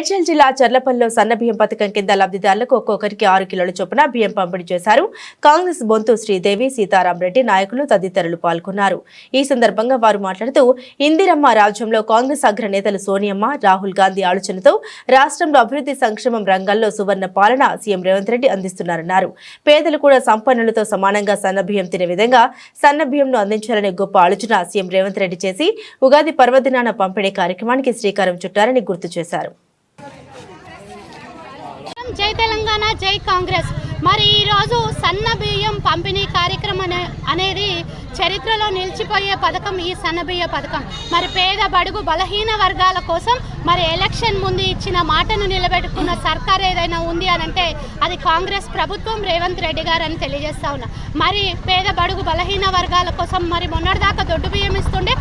మేడ్చల్ జిల్లా చర్లపల్లిలో సన్నబియ్యం పథకం కింద లబ్ధిదారులకు ఒక్కొక్కరికి ఆరు కిలోల చొప్పున బియ్యం పంపిణీ చేశారు. కాంగ్రెస్ బొంతు శ్రీదేవి సీతారాం రెడ్డి నాయకులు తదితరులు పాల్గొన్నారు. ఈ సందర్భంగా వారు మాట్లాడుతూ ఇందిరమ్మ రాజ్యంలో కాంగ్రెస్ అగ్రనేతలు సోనియమ్మ రాహుల్ గాంధీ ఆలోచనతో రాష్ట్రంలో అభివృద్ధి సంక్షేమం రంగాల్లో సువర్ణ పాలన సీఎం రేవంత్ రెడ్డి అందిస్తున్నారన్నారు. పేదలు కూడా సంపన్నులతో సమానంగా సన్న బియ్యం తినే విధంగా సన్న బియ్యంను అందించాలనే గొప్ప ఆలోచన సీఎం రేవంత్ రెడ్డి చేసి ఉగాది పర్వదినాన పంపిణీ కార్యక్రమానికి శ్రీకారం చుట్టారని గుర్తు చేశారు. జై తెలంగాణ జై కాంగ్రెస్. మరి ఈరోజు సన్న బియ్యం పంపిణీ కార్యక్రమం అనే- అనేది చరిత్రలో నిలిచిపోయే పథకం ఈ సన్న బియ్య పథకం. మరి పేద బడుగు బలహీన వర్గాల కోసం మరి ఎలక్షన్ ముందు ఇచ్చిన మాటను నిలబెట్టుకున్న సర్కార్ ఏదైనా ఉంది అని అంటే అది కాంగ్రెస్ ప్రభుత్వం రేవంత్ రెడ్డి గారు అని తెలియజేస్తా ఉన్నా. మరి పేద బడుగు బలహీన వర్గాల కోసం మరి మొన్నటిదాకా దొడ్డు బియ్యం ఇస్తుండే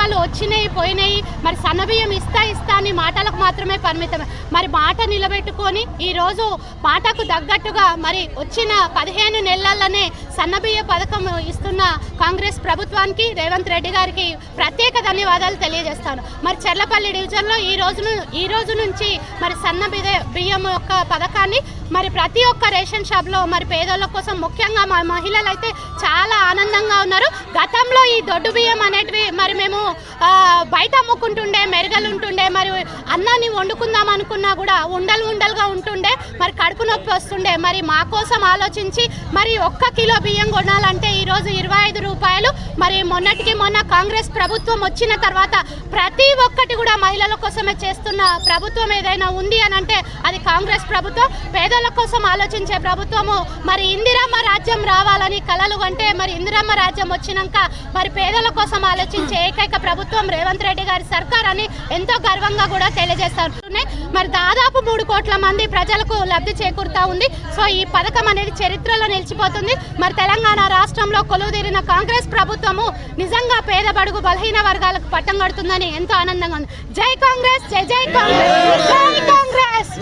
ప్రభుత్వాలు వచ్చినాయి పోయినాయి. మరి సన్న బియ్యం ఇస్తా ఇస్తా అని మాటలకు మాత్రమే పరిమితం. మరి మాట నిలబెట్టుకొని ఈరోజు మాటకు తగ్గట్టుగా మరి వచ్చిన పదిహేను నెలలనే సన్నబియ్య పథకం ఇస్తున్న కాంగ్రెస్ ప్రభుత్వానికి రేవంత్ రెడ్డి గారికి ప్రత్యేక ధన్యవాదాలు తెలియజేస్తాను. మరి చెర్లపల్లి డివిజన్లో ఈ రోజు ఈ రోజు నుంచి మరి సన్న బియ్యం యొక్క పథకాన్ని మరి ప్రతి ఒక్క రేషన్ షాప్లో మరి పేదోళ్ళ కోసం ముఖ్యంగా మా మహిళలు అయితే చాలా ఆనందంగా ఉన్నారు. గతంలో ఈ దొడ్డు బియ్యం అనేటివి మరి మేము బయట అమ్ముకుంటుండే మెరుగలు ఉంటుండే మరి అన్నాన్ని వండుకుందాం అనుకున్నా కూడా ఉండలు ఉండలుగా ఉంటుండే మరి కడుపు నొప్పి వస్తుండే. మరి మా కోసం ఆలోచించి మరి ఒక్క కిలో బియ్యం కొనాలంటే ఈరోజు ఇరవై ఐదు రూపాయలు. మరి మొన్నటికి మొన్న కాంగ్రెస్ ప్రభుత్వం వచ్చిన తర్వాత ప్రతి ఒక్కటి కూడా మహిళల కోసమే చేస్తున్న ప్రభుత్వం ఏదైనా ఉంది అని అంటే అది కాంగ్రెస్ ప్రభుత్వం. పేదల కోసం ఆలోచించే ప్రభుత్వము. మరి ఇందిరమ్మ రాజ్యం రావాలని కలలు అంటే మరి ఇందిరమ్మ రాజ్యం వచ్చినాక మరి పేదల కోసం ఆలోచించే ఏకైక ప్రభుత్వం రేవంత్ రెడ్డి గారి సర్కార్ అని ఎంతో గర్వంగా కూడా తెలియజేస్తారు. మరి దాదాపు మూడు కోట్ల మంది ప్రజలకు లబ్ధి చేకూరుతా ఉంది. సో ఈ పథకం అనేది చరిత్రలో నిలిచిపోతుంది. మరి తెలంగాణ రాష్ట్రంలో కొలువుదీరిన కాంగ్రెస్ ప్రభుత్వము నిజంగా పేద బడుగు బలహీన వర్గాలకు పట్టం కడుతుందని ఎంతో ఆనందంగా ఉంది. జై కాంగ్రెస్ జై జై కాంగ్రెస్ జై కాంగ్రెస్!